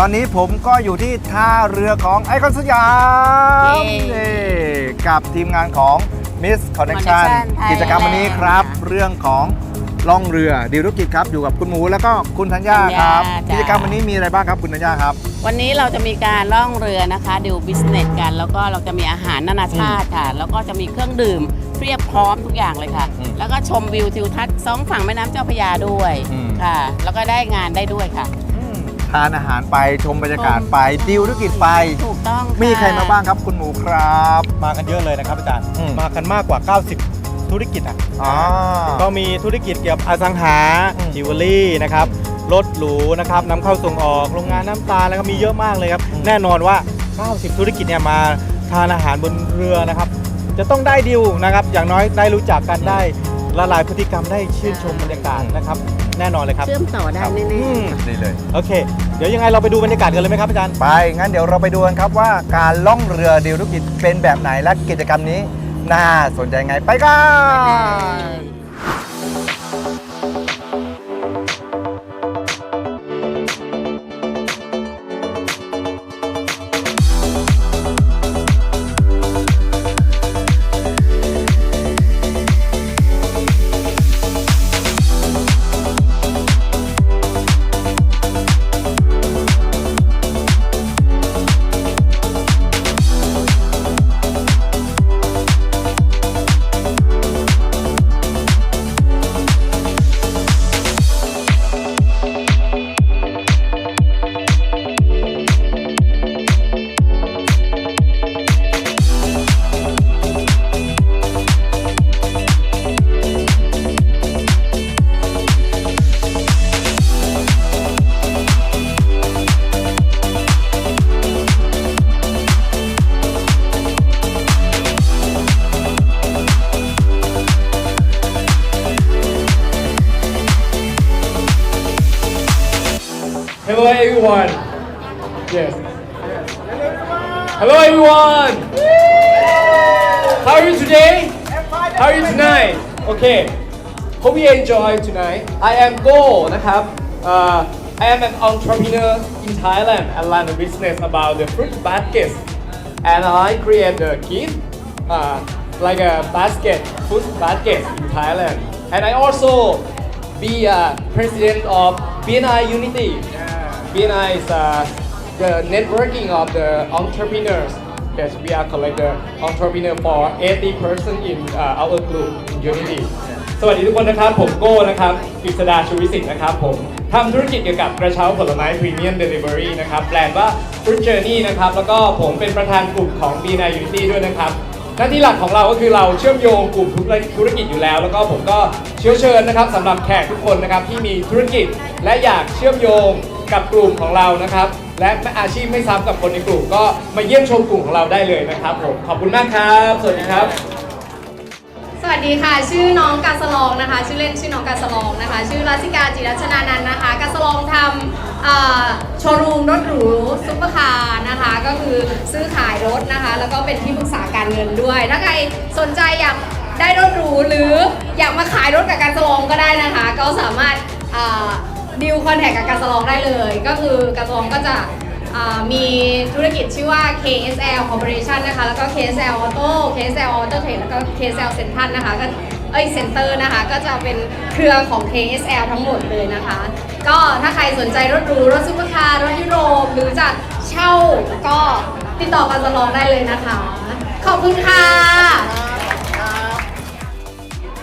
ตอนนี้ผมก็อยู่ที่ท่าเรือของไอคอนสยามเย้นี่กับทีมงานของ Miss Connection Connection กิจกรรมวันนี้ครับ Thailand เรื่องของล่องเรือดีรุกิจครับอยู่กับคุณหมูแล้วก็คุณธัญญาธัญญาครับจ้ะ กิจกรรมวันนี้มีอะไรบ้างครับคุณธัญญาครับ วันนี้เราจะมีการล่องเรือนะคะดูบิสเนสกัน แล้วก็เราจะมีอาหารนานาชาติค่ะ แล้วก็จะมีเครื่องดื่มเพียบพร้อมทุกอย่างเลยค่ะ อืมแล้วก็ชมวิวทิวทัศน์สองฝั่งแม่น้ำเจ้าพระยาด้วยอืม ค่ะ แล้วก็ได้งานได้ด้วยค่ะ ทานอาหารไปชมบรรยากาศชมไปดิวธุรกิจไป ถูกต้องะมีใครมาบ้างครับคุณหมูครับ มากันเยอะเลยนะครับอาจารย์ อืม มากันมากกว่า 90 ธุรกิจอะอ๋อ ก็มีธุรกิจเกี่ยวกับอสังหาอืมจิวเวลรี่นะครับรถหรูนะครับนำเข้าส่งออกโรงงานน้ำตาลแล้วก็มีเยอะมากเลยครับ อืม แน่นอนว่า 90 ธุรกิจเนี่ยมาทานอาหารบนเรือนะครับ จะต้องได้ดิวนะครับ อย่างน้อยได้รู้จักกันได้ละลายพฤติกรรมได้ชื่นชมบรรยากาศนะครับ แน่นอนเลยครับเชื่อมต่อได้แน่อืมนี่เลยโอเค เดี๋ยวยังไงเราไปดูบรรยากาศกันเลยไหมครับอาจารย์ ไป งั้นเดี๋ยวเราไปดูกันครับว่าการล่องเรือดิวธุรกิจเป็นแบบไหนและกิจกรรมนี้ น่าสนใจไงไปกัน ๆ everyone. Yes. Hello everyone. How are you today? How are you tonight? Okay. Hope you enjoy tonight. I am Go นะครับ uh, I am an entrepreneur in Thailand and run a business about the fruit baskets and I create the gift uh, like a basket food basket in Thailand and I also be a president of BNI Unity BNI is uh, the networking of the entrepreneurs. Yes, we are collect the entrepreneur for 80 person in uh, our group in Unity. สวัสดีทุกคนนะครับ ผมโก้นะครับกฤษดาชูวิสิทธิ์นะครับผมทำธุรกิจเกี่ยวกับกระเช้าผลไม้พรีเมียมเดลิเวอรี่นะครับแบรนด์ว่า Fruit Journey นะครับ แล้วก็ผมเป็นประธานกลุ่มของ BNI Unity ด้วยนะครับหน้าที่หลักของเราก็คือเราเชื่อมโยงกลุ่มธุรกิจอยู่แล้ว แล้วก็ผมก็เชื้อเชิญนะครับสำหรับแขกทุกคนนะครับที่มีธุรกิจและอยากเชื่อมโยง กับกลุ่มของเรานะครับ และอาชีพไม่ซ้ำกับคนในกลุ่มก็มาเยี่ยมชมกลุ่มของเราได้เลยนะครับผมขอบคุณมากครับ สวัสดีครับ สวัสดีค่ะ ชื่อน้องกาสลองนะคะ ชื่อเล่นชื่อน้องกาสลองนะคะ ชื่อรัชิกาจิรัชนานันท์นะคะ กาสลองทำโชว์รูมรถหรูซุปเปอร์คาร์นะคะ ก็คือซื้อขายรถนะคะ แล้วก็เป็นที่ปรึกษาการเงินด้วย ถ้าใครสนใจอยากได้รถหรูหรืออยากมาขายรถกับกาสลองก็ได้นะคะ ก็สามารถ ดิวคอนแทคกับกาสลองได้เลย ก็คือกาสลองก็จะอ่ามีธุรกิจชื่อว่า KSL Corporation นะคะ แล้วก็ KSL Auto KSL Auto Trade แล้วก็ KSL Central นะคะก็เอ้ย Center นะคะ ก็จะเป็นเครือของ KSL ทั้งหมดเลยนะคะ ก็ถ้าใครสนใจรถหรูรถซุปเปอร์คาร์รถยุโรปหรือจะเช่าก็ติดต่อกันตลอดได้เลยนะคะ ขอบคุณค่ะ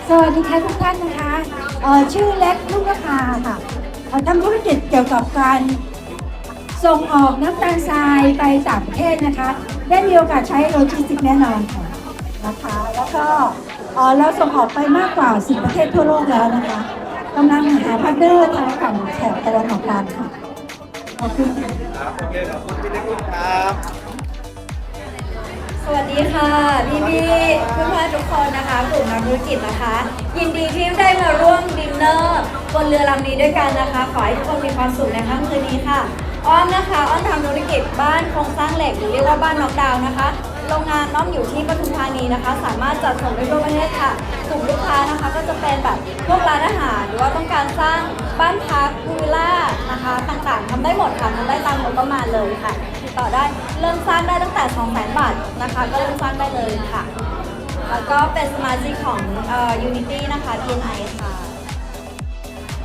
สวัสดีค่ะทุกท่านนะคะเอ่อชื่อเล็กลูกราคาค่ะ ทำธุรกิจเกี่ยวกับการส่งออกน้ำตาลทรายไปต่างประเทศนะคะ ได้มีโอกาสใช้โลจิสติกแน่นอนค่ะนะคะ แล้วก็เราส่งออกไปมากกว่า 10 ประเทศทั่วโลกแล้วนะคะกำลังหาพาร์ทเนอร์ทางฝั่งแถบตะวันออกกลางค่ะขอบคุณค่ะสวัสดีค่ะพี่พี่เพื่อนเพื่อนๆทุกคนนะคะกลุ่มนักธุรกิจนะคะ ยินดีที่ได้มาร่วมดินเนอร์ บนเรือลำนี้ด้วยกันนะคะ ขอให้ทุกคนมีความสุขในค่ำคืนนี้ค่ะ อ้อมนะคะอ้อมทำธุรกิจบ้านโครงสร้างเหล็กหรือเรียกว่าบ้านน็อกดาวน์นะคะ โรงงานน้อมอยู่ที่ปทุมธานีนะคะ สามารถจัดส่งได้ทั่วประเทศค่ะ กลุ่มลูกค้านะคะก็จะเป็นแบบพวกร้านอาหาร หรือว่าต้องการสร้างบ้านพักพูลวิลล่านะคะต่างๆทำได้หมดค่ะทำได้ตามงบประมาณเลยค่ะติดต่อได้เริ่มสร้างได้ตั้งแต่2 0 0 0 0 0บาทนะคะ ก็เริ่มสร้างได้เลยค่ะแล้วก็เป็นสมาชิกของเอ่อ Unity นะคะ DNI ค่ะ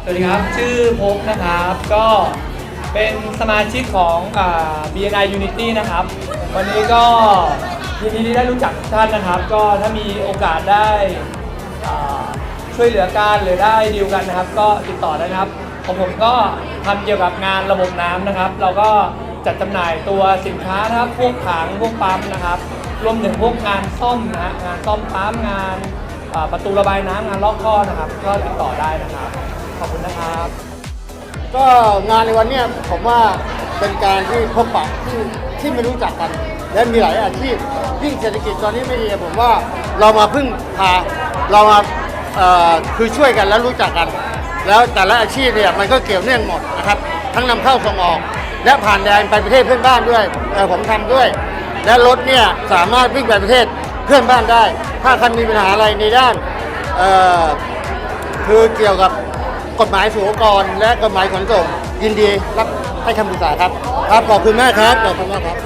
สวัสดีครับ ชื่อพบนะครับ ก็เป็นสมาชิกของอ่า BNI Unity นะครับ วันนี้ก็ยินดีที่ได้รู้จักทุกท่านนะครับ ก็ถ้ามีโอกาสได้อ่าช่วยเหลือกันหรือได้ดีลกันนะครับ ก็ติดต่อได้นะครับของผมก็ทำเกี่ยวกับงานระบบน้ำนะครับ เราก็จัดจำหน่ายตัวสินค้านะครับ พวกถังพวกปั๊มนะครับ รวมถึงพวกงานซ่อมนะฮะงานซ่อมปั๊มงานอ่าประตูระบายน้ำงานลอกท่อนะครับ ก็ติดต่อได้นะครับ ขอบคุณนะครับ ก็งานในวันเนี้ยผมว่าเป็นการที่พบปะที่ที่ไม่รู้จักกัน และมีหลายอาชีพยิ่งเศรษฐกิจตอนนี้ไม่ดีผมว่าเรามาพึ่งพาเรามาเอ่อคือช่วยกันแล้วรู้จักกัน แล้วแต่ละอาชีพเนี่ยมันก็เกี่ยวเนื่องหมดนะครับ ทั้งนำเข้าส่งออก และผ่านแดนไปประเทศเพื่อนบ้านด้วยเอ่อผมทำด้วย และรถเนี่ยสามารถวิ่งไปประเทศเพื่อนบ้านได้ ถ้าคันมีปัญหาอะไรในด้านเอ่อ คือเกี่ยวกับ กฎหมายสุรกรและกฎหมายขนส่ง ยินดีรับให้คำปรึกษาครับ ครับขอบคุณมากครับขอบคุณมากครับ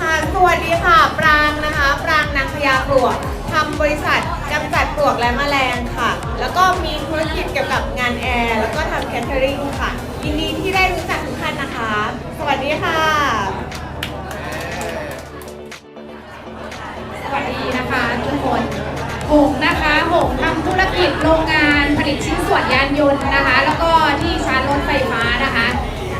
ค่ะสวัสดีค่ะ ปรางนะคะ ปรางนางพญาปลวกทำบริษัทกำจัดปลวกและแมลงค่ะ แล้วก็มีธุรกิจเกี่ยวกับงานแอร์ แล้วก็ทำแคทเทอริงค่ะ ยินดีที่ได้รู้จักทุกท่านนะคะ สวัสดีค่ะ สวัสดีนะคะทุกคน หงนะคะหงทำธุรกิจโรงงานผลิตชิ้นส่วนยานยนต์นะคะ แล้วก็ที่ชาร์จรถไฟฟ้านะคะ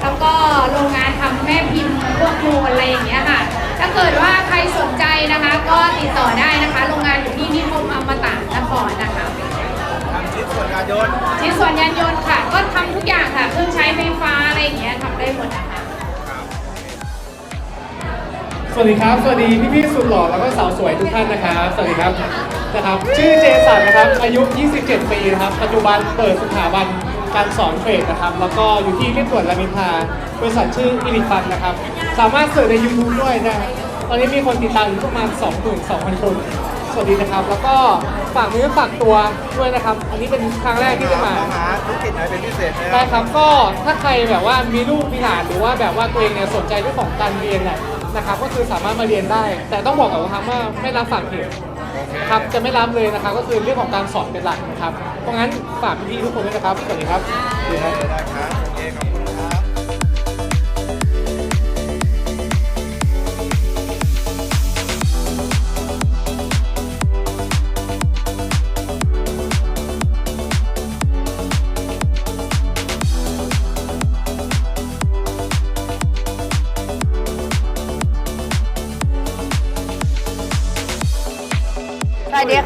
แล้วก็โรงงานทำแม่พิมพ์พวกโมอะไรอย่างเงี้ยค่ะ ถ้าเกิดว่าใครสนใจนะคะ ก็ติดต่อได้นะคะ โรงงานอยู่ที่นิคมอมตะนครนะคะทำชิ้นส่วนยานยนต์ชิ้นส่วนยานยนต์ค่ะ ก็ทำทุกอย่างค่ะเครื่องใช้ไฟฟ้าอะไรอย่างเงี้ยทำได้หมดนะคะ สวัสดีครับ สวัสดีพี่พี่ๆสุดหล่อแล้วก็สาวสวยทุกท่านนะครับ สวัสดีครับนะครับ ชื่อเจสันนะครับ อายุ 27 ปีนะครับ ปัจจุบันเปิดสถาบันการสอนเทรดนะครับ แล้วก็อยู่ที่เรียบด่วนรามอินทราบริษัทชื่ออิลิฟันนะครับ สามารถเสิร์ชใน YouTube ด้วยนะ ตอนนี้มีคนติดตามอยู่ประมาณ 22,000 คน สวัสดีนะครับ แล้วก็ฝากเนื้อฝากตัวด้วยนะครับ อันนี้เป็นครั้งแรกที่ได้มา หาธุรกิจไหนเป็นพิเศษไหมคได้รับครับก็ถ้าใครแบบว่ามีลูกมีหลานหรือว่าแบบว่าตัวเองเนี่ยสนใจเรื่องของการเรียนเนี่ย นะครับก็คือสามารถมาเรียนได้ แต่ต้องบอกก่อนนะครับว่าไม่รับฝากเหตุครับจะไม่รับเลยนะครับก็คือเรื่องของการสอนเป็นหลักนะครับ เพราะงั้นฝากพี่ๆทุกคนด้วยนะครับสวัสดีครับสวัสดีครับ ได้ครับโอเคครับ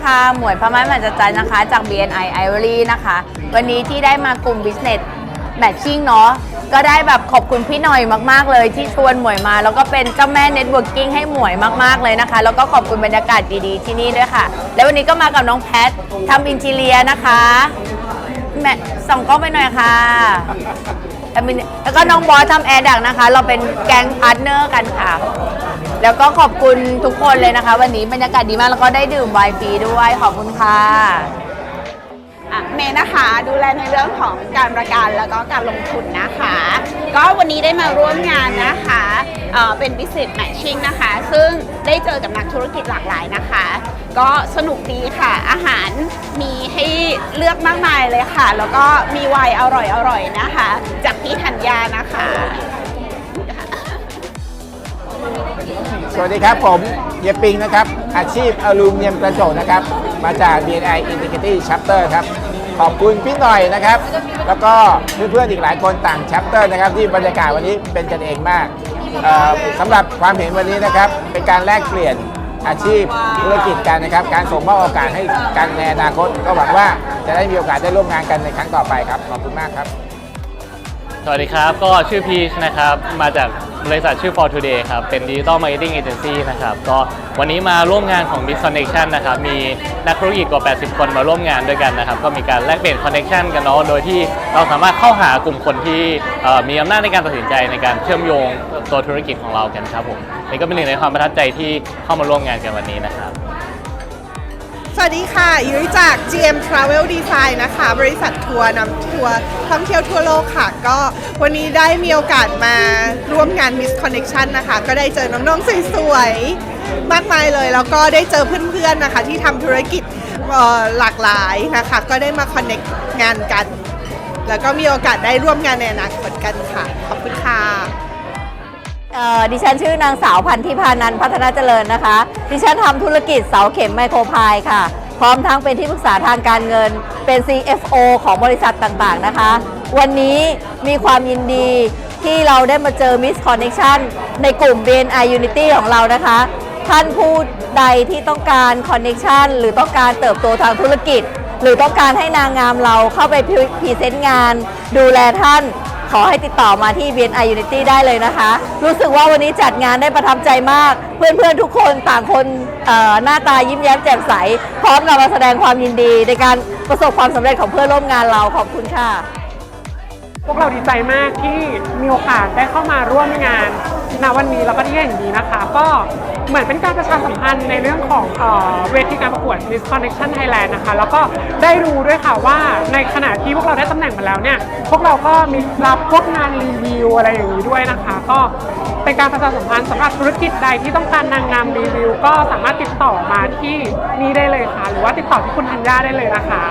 ค่ะ หมวยพระไม้มหัศจรรย์นะคะ จาก BNI Ivory นะคะ วันนี้ที่ได้มากลุ่ม Business Matching เนาะ ก็ได้แบบขอบคุณพี่หน่อยมาก ๆ เลยที่ชวนหมวยมา แล้วก็เป็นเจ้าแม่ Networking ให้หมวยมากๆเลยนะคะ แล้วก็ขอบคุณบรรยากาศดีๆที่นี่ด้วยค่ะ แล้ววันนี้ก็มากับน้องแพททำอินทีเลียนะคะแม่ส่องกล้องไปหน่อยค่ะ แล้วก็น้องบอสทำแอร์ดักนะคะ เราเป็นแก๊งพาร์ทเนอร์กันค่ะ แล้วก็ขอบคุณทุกคนเลยนะคะ วันนี้บรรยากาศดีมากแล้วก็ได้ดื่มไวน์ฟรีด้วยขอบคุณค่ะอะเมย์นะคะดูแลในเรื่องของการประกันแล้วก็การลงทุนนะคะ ก็วันนี้ได้มาร่วมงานนะคะเอ่อเป็น business matching นะคะ ซึ่งได้เจอกับนักธุรกิจหลากหลายนะคะ ก็สนุกดีค่ะ อาหารมีให้เลือกมากมายเลยค่ะ แล้วก็มีไวน์อร่อยๆนะคะ จากพี่ธัญญานะคะ สวัสดีครับผมเฮียปิงนะครับ อาชีพอลูมิเนียมกระจกนะครับ มาจาก BNI Integrity Chapter ครับ ขอบคุณพี่หน่อยนะครับ แล้วก็เพื่อนๆอีกหลายคนต่าง Chapter นะครับ ที่บรรยากาศวันนี้เป็นกันเองมากสำหรับความเห็นวันนี้นะครับ เป็นการแลกเปลี่ยนอาชีพธุรกิจกันนะครับ การส่งมอบโอกาสให้กันในอนาคต ก็หวังว่าจะได้มีโอกาสได้ร่วมงานกันในครั้งต่อไปครับ ขอบคุณมากครับ สวัสดีครับ ก็ชื่อพีชนะครับ มาจาก บริษัทชื่อ For Today ครับ เป็น Digital Marketing Agency นะครับ ก็วันนี้มาร่วมงานของ Biz Connection นะครับ มีนักธุรกิจกว่า 80 คนมาร่วมงานด้วยกันนะครับ ก็มีการแลกเปลี่ยน Connection กันเนาะ โดยที่เราสามารถเข้าหากลุ่มคนที่มีอำนาจในการตัดสินใจในการเชื่อมโยงตัวธุรกิจของเรากันครับผมนี่ก็เป็นหนึ่งในความประทับใจที่เข้ามาร่วมงานกันวันนี้นะครับ สวัสดีค่ะยุ้ยจาก GM Travel Design นะคะ บริษัททัวร์นำทัวร์ท่องเที่ยวทั่วโลกค่ะ ก็วันนี้ได้มีโอกาสมาร่วมงาน Miss Connection นะคะ ก็ได้เจอน้องๆสวยๆมากมายเลย แล้วก็ได้เจอเพื่อนๆนะคะ ที่ทำธุรกิจหลากหลายนะคะ ก็ได้มา connect งานกัน แล้วก็มีโอกาสได้ร่วมงานในอนาคตกันค่ะ ขอบคุณค่ะ ดิฉันชื่อนางสาวพันธิพานันท์พัฒนาเจริญนะคะ ดิฉันทำธุรกิจเสาเข็มไมโครพายค่ะ พร้อมทั้งเป็นที่ปรึกษาทางการเงิน เป็น CFO ของบริษัทต่างๆนะคะ วันนี้มีความยินดีที่เราได้มาเจอ Miss Connection ในกลุ่ม BNI Unity ของเรานะคะ ท่านผู้ใดที่ต้องการ Connection หรือต้องการเติบโตทางธุรกิจ หรือต้องการให้นางงามเราเข้าไปพรีเซนต์งาน ดูแลท่าน ขอให้ติดต่อมาที่ BNI Unity ได้เลยนะคะ รู้สึกว่าวันนี้จัดงานได้ประทับใจมาก เพื่อนๆทุกคนต่างคนหน้าตายิ้มแย้มแจ่มใส พร้อมนำมาแสดงความยินดี ในการประสบความสำเร็จของเพื่อนร่วมงานเราขอบคุณค่ะ พวกเราดีใจมากที่มีโอกาสได้เข้ามาร่วมงานณวันนี้แล้วก็ที่แห่งนี้นะคะ ก็ เหมือนเป็นการประชาสัมพันธ์ในเรื่องของเวทีการประกวด Miss Connection Thailand นะคะ แล้วก็ได้รู้ด้วยค่ะว่าในขณะที่พวกเราได้ตำแหน่งมาแล้วเนี่ย พวกเราก็มีรับพวกงานรีวิวอะไรอย่างนี้ด้วยนะคะ ก็เป็นการประชาสัมพันธ์สำหรับธุรกิจใดที่ต้องการนางงามรีวิว ก็สามารถติดต่อมาที่นี่ได้เลยค่ะ หรือว่าติดต่อที่คุณธัญญาได้เลยนะคะ